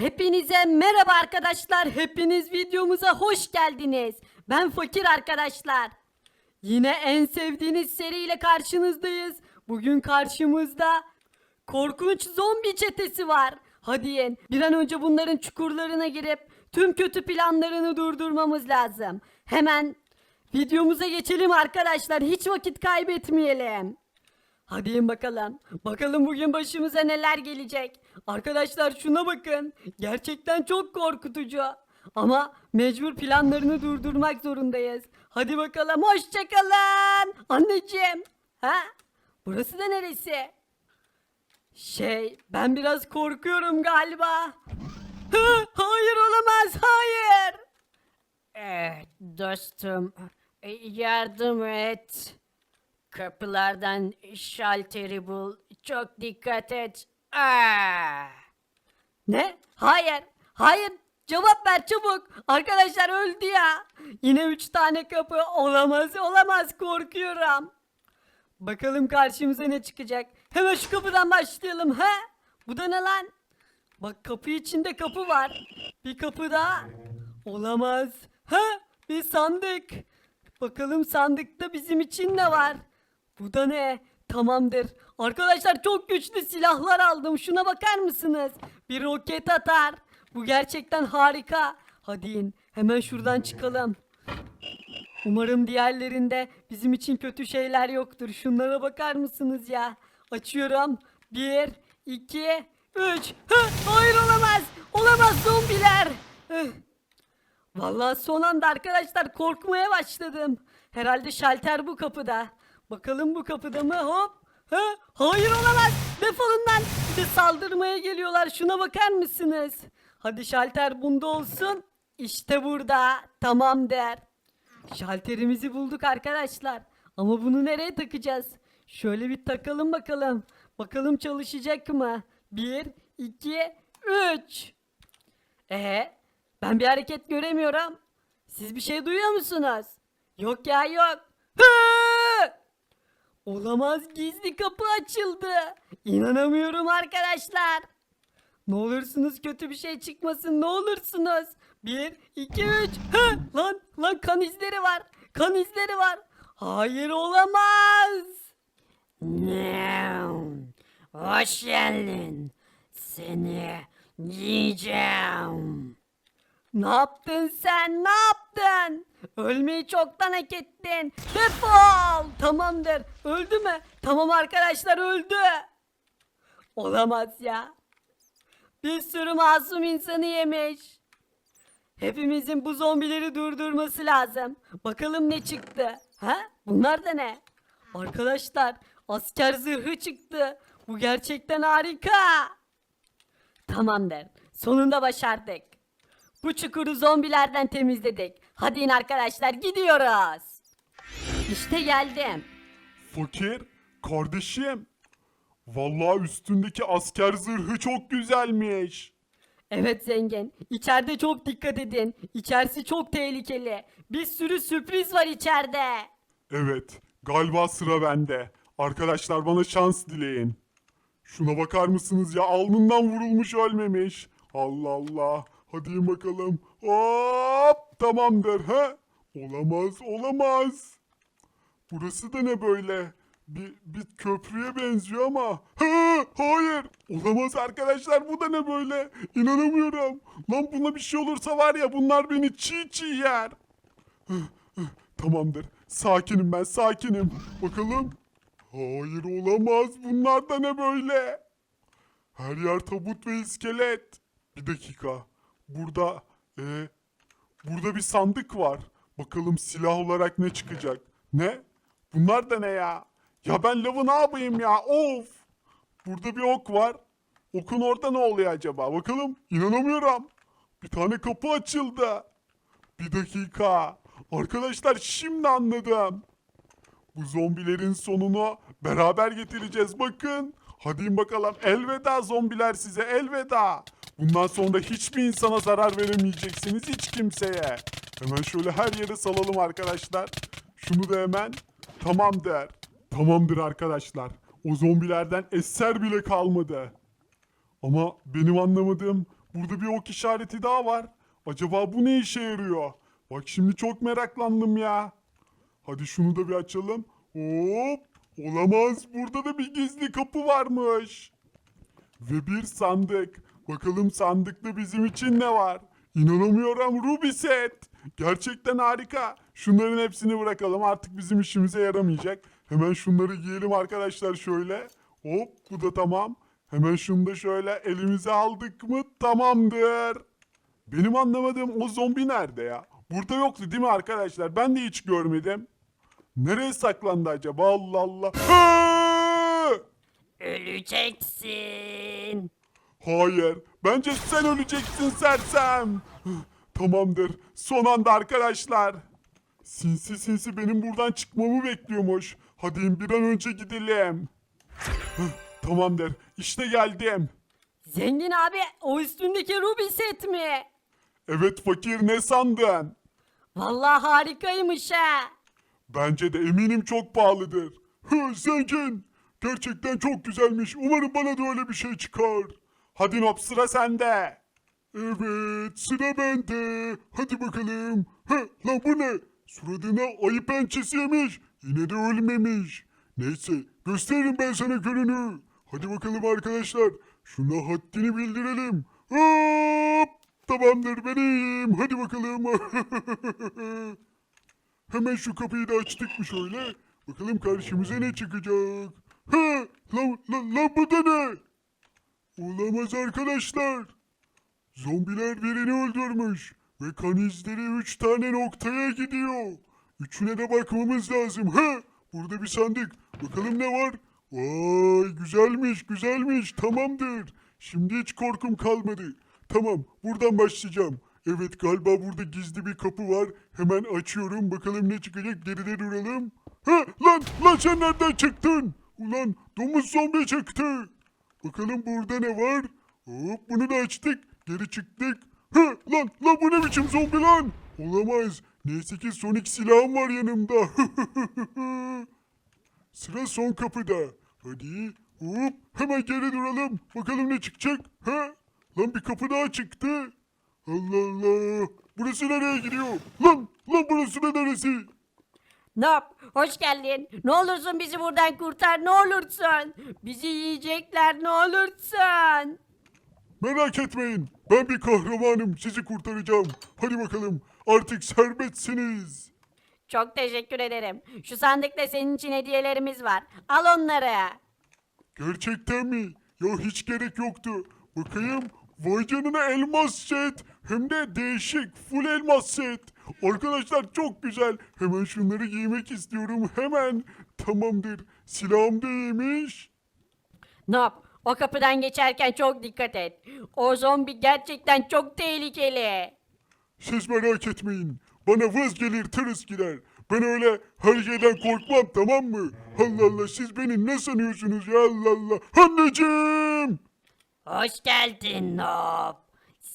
Hepinize merhaba arkadaşlar. Hepiniz videomuza hoş geldiniz. Ben Fakir arkadaşlar. Yine en sevdiğiniz seriyle karşınızdayız. Bugün karşımızda korkunç zombi çetesi var. Hadi yen, bir an önce bunların çukurlarına girip tüm kötü planlarını durdurmamız lazım. Hemen videomuza geçelim arkadaşlar. Hiç vakit kaybetmeyelim. Hadi bakalım. Bakalım bugün başımıza neler gelecek. Arkadaşlar şuna bakın. Gerçekten çok korkutucu. Ama mecbur planlarını durdurmak zorundayız. Hadi bakalım hoşçakalın. Anneciğim. Ha? Burası da neresi? Şey ben biraz korkuyorum galiba. Hı, hayır olamaz hayır. Evet dostum e, yardım et. Kapılardan şalteri bul. Çok dikkat et. Aa! Ne? Hayır. Hayır. Cevap ver çabuk. Arkadaşlar öldü ya. Yine üç tane kapı. Olamaz olamaz korkuyorum. Bakalım karşımıza ne çıkacak. Hemen şu kapıdan başlayalım. He? Bu da ne lan? Bak kapı içinde kapı var. Bir kapı daha. Olamaz. Ha? Bir sandık. Bakalım sandıkta bizim için ne var? Bu da ne? Tamamdır. Arkadaşlar çok güçlü silahlar aldım. Şuna bakar mısınız? Bir roket atar. Bu gerçekten harika. Hadi in. Hemen şuradan çıkalım. Umarım diğerlerinde bizim için kötü şeyler yoktur. Şunlara bakar mısınız ya? Açıyorum. Bir, iki, üç. Hayır olamaz. Olamaz zombiler. Vallahi son anda arkadaşlar korkmaya başladım. Herhalde şalter bu kapıda. Bakalım bu kapıda mı? Hop. Ha? Hayır olamaz. Defolun lan. Bir saldırmaya geliyorlar. Şuna bakar mısınız? Hadi şalter bunda olsun. İşte burada. Tamam der. Şalterimizi bulduk arkadaşlar. Ama bunu nereye takacağız? Şöyle bir takalım bakalım. Bakalım çalışacak mı? Bir, iki, üç. Ee, ben bir hareket göremiyorum. Siz bir şey duyuyor musunuz? Yok ya yok. Hı! Olamaz gizli kapı açıldı. İnanamıyorum arkadaşlar. Ne olursunuz kötü bir şey çıkmasın ne olursunuz. Bir, iki, üç. Hı! Lan, lan kan izleri var. Kan izleri var. Hayır olamaz. Hoş geldin. Seni yiyeceğim. Ne yaptın sen? Ne yaptın? Ölmeyi çoktan hak ettin. Defol! Tamamdır. Öldü mü? Tamam arkadaşlar öldü. Olamaz ya. Bir sürü masum insanı yemiş. Hepimizin bu zombileri durdurması lazım. Bakalım ne çıktı? Ha? Bunlar da ne? Arkadaşlar asker zırhı çıktı. Bu gerçekten harika. Tamamdır. Sonunda başardık. Bu çukuru zombilerden temizledik. Hadi in arkadaşlar gidiyoruz. İşte geldim. Fakir, kardeşim. Vallahi üstündeki asker zırhı çok güzelmiş. Evet zengin. İçeride çok dikkat edin. İçerisi çok tehlikeli. Bir sürü sürpriz var içeride. Evet, galiba sıra bende. Arkadaşlar bana şans dileyin. Şuna bakar mısınız ya? Alnından vurulmuş ölmemiş. Allah Allah. Hadi bakalım. Hop! Tamamdır ha? Olamaz, olamaz. Burası da ne böyle? Bir, bir köprüye benziyor ama. Ha, hayır. Olamaz arkadaşlar bu da ne böyle? İnanamıyorum. Lan buna bir şey olursa var ya bunlar beni çiğ çiğ yer. Tamamdır. Sakinim ben sakinim. Bakalım. Hayır olamaz. Bunlar da ne böyle? Her yer tabut ve iskelet. Bir dakika. Burada e, burada bir sandık var. Bakalım silah olarak ne çıkacak? Ne? Bunlar da ne ya? Ya ben lavı ne yapayım ya? Of! Burada bir ok var. Okun orada ne oluyor acaba? Bakalım. İnanamıyorum. Bir tane kapı açıldı. Bir dakika. Arkadaşlar şimdi anladım. Bu zombilerin sonunu beraber getireceğiz bakın. Hadi bakalım. Elveda zombiler size elveda. Bundan sonra hiçbir insana zarar veremeyeceksiniz hiç kimseye. Hemen şöyle her yere salalım arkadaşlar. Şunu da hemen tamam der. Tamamdır arkadaşlar. O zombilerden eser bile kalmadı. Ama benim anlamadığım Burada bir ok işareti daha var. Acaba bu ne işe yarıyor? Bak şimdi çok meraklandım ya. Hadi şunu da bir açalım. Hop! Olamaz. Burada da bir gizli kapı varmış. Ve bir sandık. Bakalım sandıkta bizim için ne var? İnanamıyorum Ruby set. Gerçekten harika. Şunların hepsini bırakalım. Artık bizim işimize yaramayacak. Hemen şunları giyelim arkadaşlar şöyle. Hop bu da tamam. Hemen şunu da şöyle elimize aldık mı tamamdır. Benim anlamadığım o zombi nerede ya? Burada yoktu değil mi arkadaşlar? Ben de hiç görmedim. Nereye saklandı acaba? Allah Allah. Öleceksin. Hayır. Bence sen öleceksin sersem. Tamamdır. Son anda arkadaşlar. Sinsi sinsi benim buradan çıkmamı bekliyormuş. Hadi bir an önce gidelim. Tamamdır. İşte geldim. Zengin abi o üstündeki Ruby set mi? Evet fakir ne sandın? Vallahi harikaymış ha. Bence de eminim çok pahalıdır. Hı, zengin. Gerçekten çok güzelmiş. Umarım bana da öyle bir şey çıkar. Hadi Nop sıra sende. Evet sıra bende. Hadi bakalım. Ha, lan bu ne? Suratına ayı pençesi yemiş. Yine de ölmemiş. Neyse gösteririm ben sana gününü. Hadi bakalım arkadaşlar. Şuna haddini bildirelim. Hop! Tamamdır ben iyiyim. Hadi bakalım. Hemen şu kapıyı da açtık mı şöyle? Bakalım karşımıza ne çıkacak? Ha, lan, lan, lan bu da ne? Olamaz arkadaşlar. Zombiler birini öldürmüş. Ve kan izleri üç tane noktaya gidiyor. Üçüne de bakmamız lazım. Ha, burada bir sandık. Bakalım ne var? Vay güzelmiş güzelmiş tamamdır. Şimdi hiç korkum kalmadı. Tamam buradan başlayacağım. Evet galiba burada gizli bir kapı var. Hemen açıyorum bakalım ne çıkacak geride duralım. Ha lan lan sen nereden çıktın? Ulan domuz zombi çıktı. Bakalım burada ne var? Hop bunu da açtık. Geri çıktık. Ha lan lan bu ne biçim zombi lan? Olamaz. Neyse ki Sonic silahım var yanımda. Sıra son kapıda. Hadi hop hemen geri duralım. Bakalım ne çıkacak. Ha? Lan bir kapı daha çıktı. Allah Allah. Burası nereye gidiyor? Lan lan burası da neresi? Nop hoş geldin. Ne olursun bizi buradan kurtar ne olursun. Bizi yiyecekler ne olursun. Merak etmeyin. Ben bir kahramanım. Sizi kurtaracağım. Hadi bakalım. Artık serbestsiniz. Çok teşekkür ederim. Şu sandıkta senin için hediyelerimiz var. Al onları. Gerçekten mi? Ya hiç gerek yoktu. Bakayım. Vay canına elmas set. Hem de değişik. Full elmas set. Arkadaşlar çok güzel. Hemen şunları giymek istiyorum. Hemen. Tamamdır. Silahım da iyiymiş. Nop o kapıdan geçerken çok dikkat et. O zombi gerçekten çok tehlikeli. Siz merak etmeyin. Bana vız gelir tırıs gider. Ben öyle her şeyden korkmam tamam mı? Allah Allah siz beni ne sanıyorsunuz ya Allah Allah. Anneciğim. Hoş geldin Nob.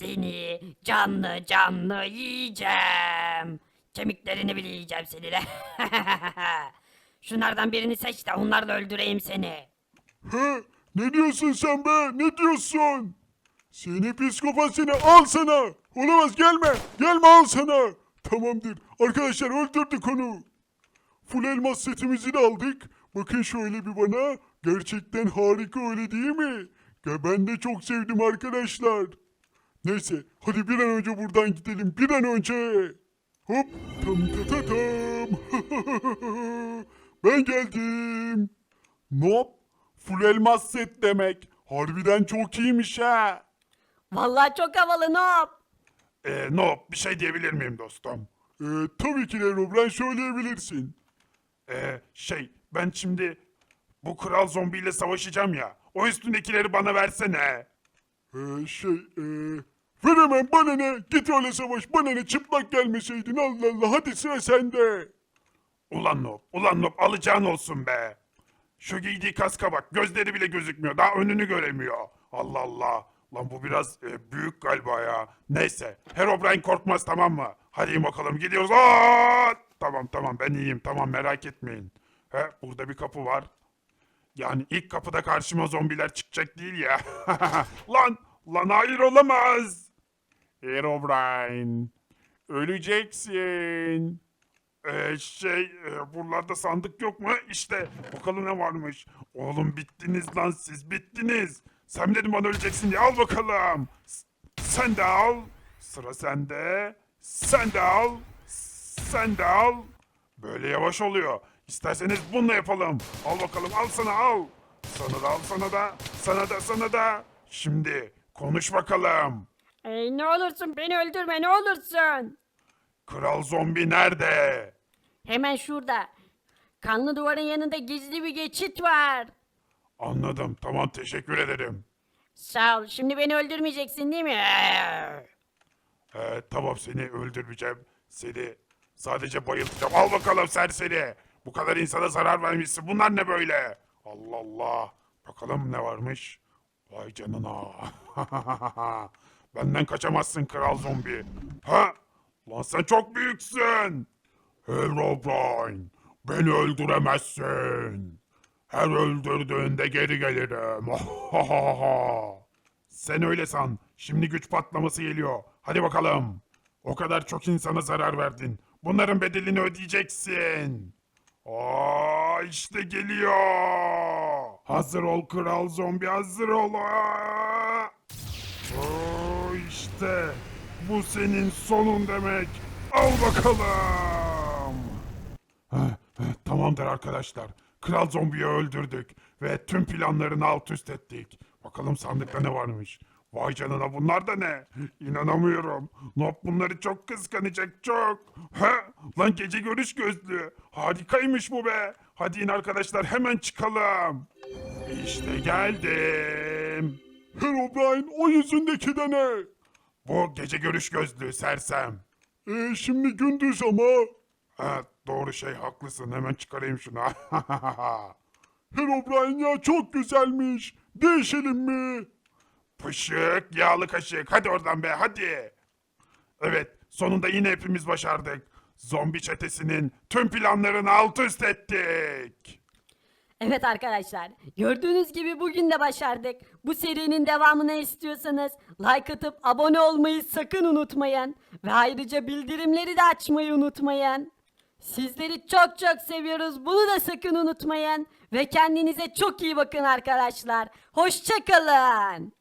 Seni canlı canlı yiyeceğim. Kemiklerini bile yiyeceğim seni de. Şunlardan birini seç de onlarla öldüreyim seni. He? Ne diyorsun sen be? Ne diyorsun? Seni psikopat seni al sana. Olamaz gelme. Gelme al sana. Tamamdır. Arkadaşlar öldürdük onu. Full elmas setimizi de aldık. Bakın şöyle bir bana. Gerçekten harika öyle değil mi? Ya ben de çok sevdim arkadaşlar. Neyse hadi bir an önce buradan gidelim. Bir an önce. Hop tam ta ta tam. ben geldim. Nop. Full elmas set demek. Harbiden çok iyiymiş ha. Vallahi çok havalı Nop. Ee, Nop bir şey diyebilir miyim dostum? Ee, tabii ki Robren söyleyebilirsin. Ee, şey ben şimdi bu kral zombiyle savaşacağım ya. O üstündekileri bana versene. Ee, şey ee, veremem bana ne? Git öyle savaş bana ne çıplak gelmeseydin Allah Allah hadi sıra sende. Ulan Nop, ulan Nop alacağın olsun be. Şu giydiği kaska bak gözleri bile gözükmüyor daha önünü göremiyor. Allah Allah. Lan bu biraz e, büyük galiba ya. Neyse Herobrine korkmaz tamam mı? Hadi bakalım gidiyoruz. Aa! Tamam tamam ben iyiyim tamam merak etmeyin. He burada bir kapı var. Yani ilk kapıda karşıma zombiler çıkacak değil ya. Lan Lan hayır olamaz. Herobrine. Öleceksin. Ee, şey, e, buralarda sandık yok mu? İşte, bakalım ne varmış. Oğlum bittiniz lan siz, bittiniz. Sen dedim bana öleceksin diye, al bakalım. S- Sen de al. Sıra sende. Sen de al. Sen de al. Böyle yavaş oluyor. İsterseniz bununla yapalım. Al bakalım, al sana al. Sana da al, sana da, sana da, sana da. Şimdi konuş bakalım. Ey, ne olursun beni öldürme ne olursun. Kral zombi nerede? Hemen şurada. Kanlı duvarın yanında gizli bir geçit var. Anladım. Tamam teşekkür ederim. Sağ ol. Şimdi beni öldürmeyeceksin değil mi? Ee, tamam seni öldürmeyeceğim. Seni sadece bayıltacağım. Al bakalım serseri. Bu kadar insana zarar vermişsin. Bunlar ne böyle? Allah Allah. Bakalım ne varmış. Vay canına. Benden kaçamazsın kral zombi. Ha? Lan sen çok büyüksün. Herobrine. Beni öldüremezsin. Her öldürdüğünde geri gelirim. Sen öyle san. Şimdi güç patlaması geliyor. Hadi bakalım. O kadar çok insana zarar verdin. Bunların bedelini ödeyeceksin. Aa işte geliyor. Hazır ol kral zombi hazır ol. Aa! İşte bu senin sonun demek. Al bakalım. Tamamdır arkadaşlar. Kral zombiyi öldürdük ve tüm planlarını alt üst ettik. Bakalım sandıkta ne varmış. Vay canına bunlar da ne? İnanamıyorum. Nop bunları çok kıskanacak çok. Ha? Lan gece görüş gözlüğü. Harikaymış bu be. Hadi in arkadaşlar hemen çıkalım. İşte geldim. Herobrine o yüzündeki de ne? Bu gece görüş gözlüğü sersem. E şimdi gündüz ama. Ha doğru şey haklısın hemen çıkarayım şunu. Herobrine ya çok güzelmiş. Değişelim mi? Pışık yağlı kaşık hadi oradan be hadi. Evet sonunda yine hepimiz başardık. Zombi çetesinin tüm planlarını alt üst ettik. Evet arkadaşlar gördüğünüz gibi bugün de başardık. Bu serinin devamını istiyorsanız like atıp abone olmayı sakın unutmayın. Ve ayrıca bildirimleri de açmayı unutmayın. Sizleri çok çok seviyoruz bunu da sakın unutmayın. Ve kendinize çok iyi bakın arkadaşlar. Hoşçakalın.